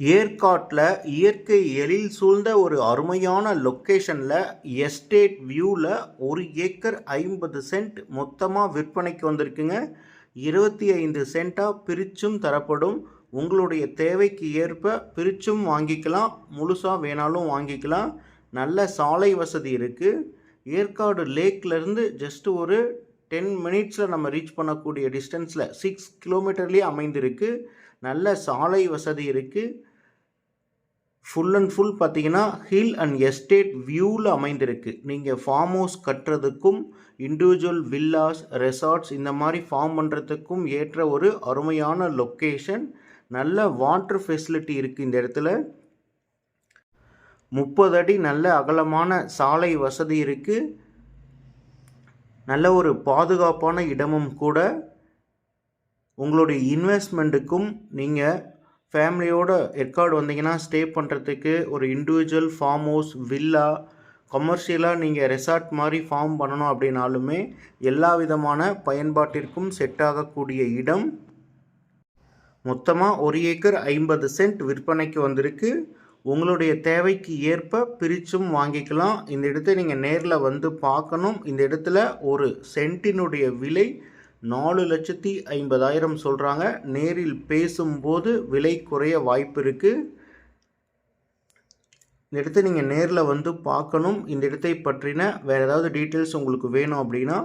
ஏற்காட்டில் இயற்கை எழில் சூழ்ந்த ஒரு அருமையான லொக்கேஷனில் எஸ்டேட் வியூவில் ஒரு ஏக்கர் ஐம்பது சென்ட் மொத்தமாக விற்பனைக்கு வந்திருக்குங்க. இருபத்தி ஐந்து சென்ட்டாக பிரிச்சும் தரப்படும். உங்களுடைய தேவைக்கு ஏற்ப பிரிச்சும் வாங்கிக்கலாம். முழுசாக வேணாலும் வாங்கிக்கலாம். நல்ல சாலை வசதி இருக்குது ஏற்காடு லேக்லேருந்து ஜஸ்ட் ஒரு டென் மினிட்ஸில் நம்ம ரீச் பண்ணக்கூடிய டிஸ்டன்ஸில் சிக்ஸ் கிலோமீட்டர்லேயே அமைந்திருக்கு. நல்ல சாலை வசதி இருக்குது ஃபுல் அண்ட் ஃபுல் பார்த்தீங்கன்னா ஹில் அண்ட் எஸ்டேட் வியூவில் அமைந்திருக்கு. நீங்கள் ஃபார்ம் ஹவுஸ் கட்டுறதுக்கும் இண்டிவிஜுவல் வில்லாஸ் ரெசார்ட்ஸ் இந்த மாதிரி ஃபார்ம் பண்ணுறதுக்கும் ஏற்ற ஒரு அருமையான லொக்கேஷன் நல்ல வாட்டர் ஃபெசிலிட்டி இருக்குது இந்த இடத்துல. முப்பது அடி நல்ல அகலமான சாலை வசதி இருக்குது நல்ல ஒரு பாதுகாப்பான இடமும் கூட உங்களுடைய இன்வெஸ்ட்மெண்ட்டுக்கும் நீங்கள் ஃபேமிலியோட ஏற்காடு வந்தீங்கன்னா ஸ்டே பண்ணுறதுக்கு ஒரு இண்டிவிஜுவல் ஃபார்ம் ஹவுஸ் வில்லா கமர்ஷியலாக நீங்கள் ரெசார்ட் மாதிரி ஃபார்ம் பண்ணணும் அப்படின்னாலுமே எல்லா விதமான பயன்பாட்டிற்கும் செட் ஆகக்கூடிய இடம். மொத்தமாக ஒரு ஏக்கர் ஐம்பது சென்ட் விற்பனைக்கு வந்திருக்கு. உங்களுடைய தேவைக்கு ஏற்ப பிரிச்சும் வாங்கிக்கலாம். இந்த இடத்தை நீங்கள் நேரில் வந்து பார்க்கணும். இந்த இடத்துல ஒரு சென்ட்டினுடைய விலை நாலு லட்சத்தி ஐம்பதாயிரம் சொல்கிறாங்க நேரில் பேசும்போது விலை குறைய வாய்ப்பு இருக்குது இந்த இடத்தை நீங்கள் நேரில் வந்து பார்க்கணும். இந்த இடத்தை பற்றின வேறு ஏதாவது டீட்டெயில்ஸ் உங்களுக்கு வேணும் அப்படின்னா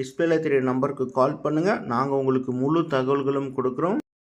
டிஸ்பிளேல தெரிய நம்பருக்கு கால் பண்ணுங்கள் நாங்கள் உங்களுக்கு முழு தகவல்களும் கொடுக்குறோம்.